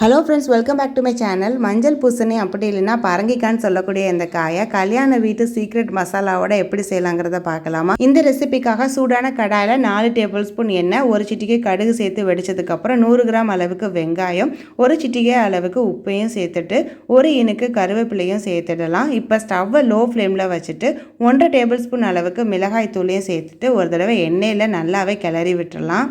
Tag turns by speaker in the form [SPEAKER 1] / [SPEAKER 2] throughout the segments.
[SPEAKER 1] Hello friends welcome back to my channel மஞ்சள் பூசணி அப்படி இல்லைன்னா பரங்கிக்கான்னு சொல்லக்கூடிய இந்த காயை கல்யாண வீட்டு சீக்ரெட் மசாலாவோட எப்படி செய்யலாங்கிறத பார்க்கலாமா? இந்த ரெசிபிக்காக சூடான கடாயில் நாலு டேபிள் ஸ்பூன் எண்ணெய் ஒரு சிட்டிகை கடுகு சேர்த்து வெடிச்சதுக்கப்புறம் நூறு கிராம் அளவுக்கு வெங்காயம் ஒரு சிட்டிகை அளவுக்கு உப்பையும் சேர்த்துட்டு ஒரு இனுக்கு கருவேப்பிலையும் சேர்த்துடலாம். இப்போ ஸ்டவ்வை லோ ஃப்ளேமில் வச்சுட்டு ஒன்றரை டேபிள் ஸ்பூன் அளவுக்கு மிளகாய் தூளையும் சேர்த்துட்டு ஒரு தடவை எண்ணெயில் நல்லாவே கிளறி விட்டுடலாம்.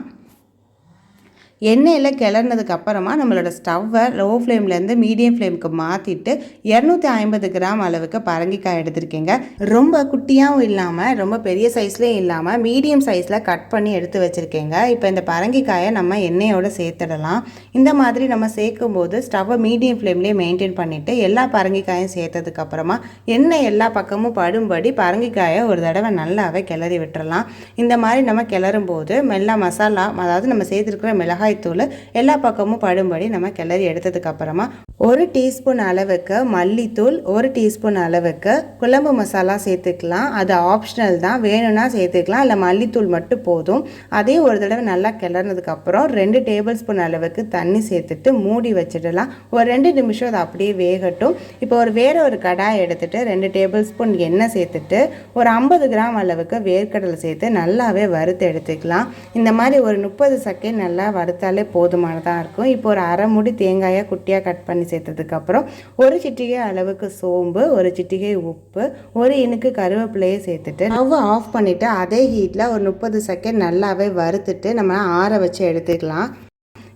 [SPEAKER 1] எண்ணெயில் கிளறினதுக்கு அப்புறமா நம்மளோட ஸ்டவ்வை லோ ஃப்ளேம்லேருந்து மீடியம் ஃப்ளேமுக்கு மாற்றிட்டு இரநூத்தி ஐம்பது கிராம் அளவுக்கு பரங்கிக்காய் எடுத்திருக்கேங்க. ரொம்ப குட்டியாகவும் இல்லாமல் ரொம்ப பெரிய சைஸ்லேயும் இல்லாமல் மீடியம் சைஸில் கட் பண்ணி எடுத்து வச்சுருக்கேங்க. இப்போ இந்த பரங்கிக்காயை நம்ம எண்ணெயோடு சேர்த்துடலாம். இந்த மாதிரி நம்ம சேர்க்கும் போது ஸ்டவ்வை மீடியம் ஃப்ளேம்லேயே மெயின்டைன் பண்ணிவிட்டு எல்லா பரங்கிக்காயும் சேர்த்ததுக்கப்புறமா எண்ணெய் எல்லா பக்கமும் படும்படி பரங்கிக்காயை ஒரு தடவை நல்லாவே கிளறி விட்டுறலாம். இந்த மாதிரி நம்ம கிளறும் போது மெல்ல மசாலா அதாவது நம்ம சேர்த்துருக்கிற மிளகாய் மிளகாய்த்தூள் எல்லா பக்கமும் படும்படி நம்ம கிளறி எடுத்ததுக்கு அப்புறமா ஒரு டீஸ்பூன் அளவுக்கு மல்லித்தூள் ஒரு டீஸ்பூன் அளவுக்கு குழம்பு மசாலா சேர்த்துக்கலாம். அது ஆப்ஷனல் தான். வேணும்னா சேர்த்துக்கலாம். இல்லை மல்லித்தூள் மட்டும் போதும். அதே ஒரு தடவை நல்லா கிளறினதுக்கப்புறம் ரெண்டு டேபிள் ஸ்பூன் அளவுக்கு தண்ணி சேர்த்துட்டு மூடி வச்சிடலாம். ஒரு ரெண்டு நிமிஷம் அதை அப்படியே வேகட்டும். இப்போ ஒரு வேறு ஒரு கடாய் எடுத்துகிட்டு ரெண்டு டேபிள் ஸ்பூன் எண்ணெய் சேர்த்துட்டு ஒரு ஐம்பது கிராம் அளவுக்கு வேர்க்கடலை சேர்த்து நல்லாவே வறுத்து எடுத்துக்கலாம். இந்த மாதிரி ஒரு முப்பது செகண்ட் நல்லா வறுத்தாலே போதுமானதாக இருக்கும். இப்போ ஒரு அரை மூடி தேங்காயை குட்டியாக கட் பண்ணி சேர்த்ததுக்கப்புறம் ஒரு சிட்டிகை அளவுக்கு சோம்பு ஒரு சிட்டிகை உப்பு ஒரு இனுக்கு கருவேப்பிலையை சேர்த்துட்டு ஸ்டவ் ஆஃப் பண்ணிவிட்டு அதே ஹீட்டில் ஒரு முப்பது செகண்ட் நல்லாவே வறுத்துட்டு நம்ம ஆற வச்சு எடுத்துக்கலாம்.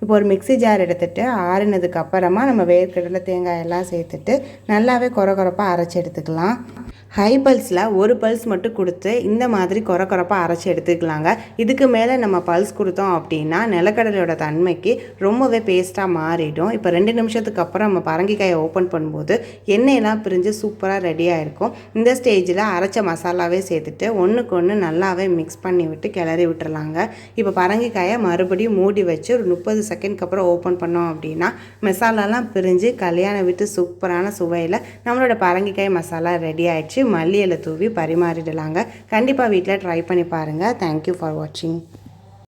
[SPEAKER 1] இப்போ ஒரு மிக்சி ஜார் எடுத்துகிட்டு ஆறினதுக்கு அப்புறமா நம்ம வேர்க்கடலை தேங்காய் எல்லாம் சேர்த்துட்டு நல்லாவே குறை குறைப்பாக அரைச்சி எடுத்துக்கலாம். ஹை பல்ஸில் ஒரு பல்ஸ் மட்டும் கொடுத்து இந்த மாதிரி குறை குறைப்பாக அரைச்சி எடுத்துக்கலாங்க. இதுக்கு மேலே நம்ம பல்ஸ் கொடுத்தோம் அப்படின்னா நிலக்கடலையோட தன்மைக்கு ரொம்பவே பேஸ்ட்டாக மாறிடும். இப்போ ரெண்டு நிமிஷத்துக்கு அப்புறம் நம்ம பரங்கிக்காயை ஓப்பன் பண்ணும்போது எண்ணெயெல்லாம் பிரிஞ்சு சூப்பராக ரெடியாக இருக்கும். இந்த ஸ்டேஜில் அரைச்ச மசாலாவே சேர்த்துட்டு ஒன்றுக்கு ஒன்று நல்லாவே மிக்ஸ் பண்ணி விட்டு கிளறி விட்டுறலாங்க. இப்போ பரங்கிக்காயை மறுபடியும் மூடி வச்சு ஒரு முப்பது செகண்ட்க்கு அப்புறம் ஓப்பன் பண்ணோம் அப்படின்னா மசாலாலாம் பிரிஞ்சு கல்யாணம் விட்டு சூப்பரான சுவையில் நம்மளோட பரங்கிக்காய் மசாலா ரெடி ஆயிடுச்சு. மல்லி இலை தூவி பரிமாறிடலாங்க. கண்டிப்பாக வீட்டில் ட்ரை பண்ணி பாருங்கள் தேங்க்யூ ஃபார் வாட்சிங்